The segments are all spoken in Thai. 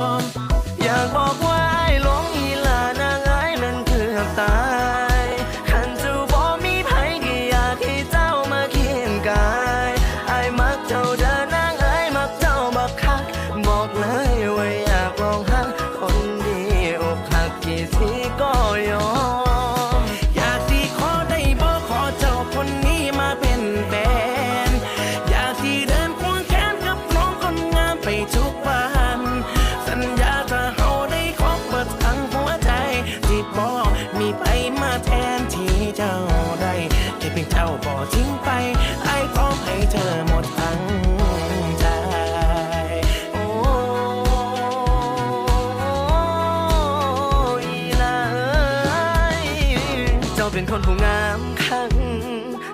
Um. าบ่ทิ้งไปไอ้พร้อมให้เธอหมดทั้งใจโอ้ยลายเจ้าเป็นคนผู้งามคัง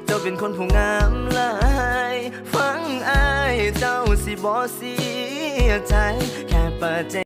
เจ้าเป็นคนผู้งามลายฟังไอ้เจ้าสิบ่เสียใจแค่เปิดใจ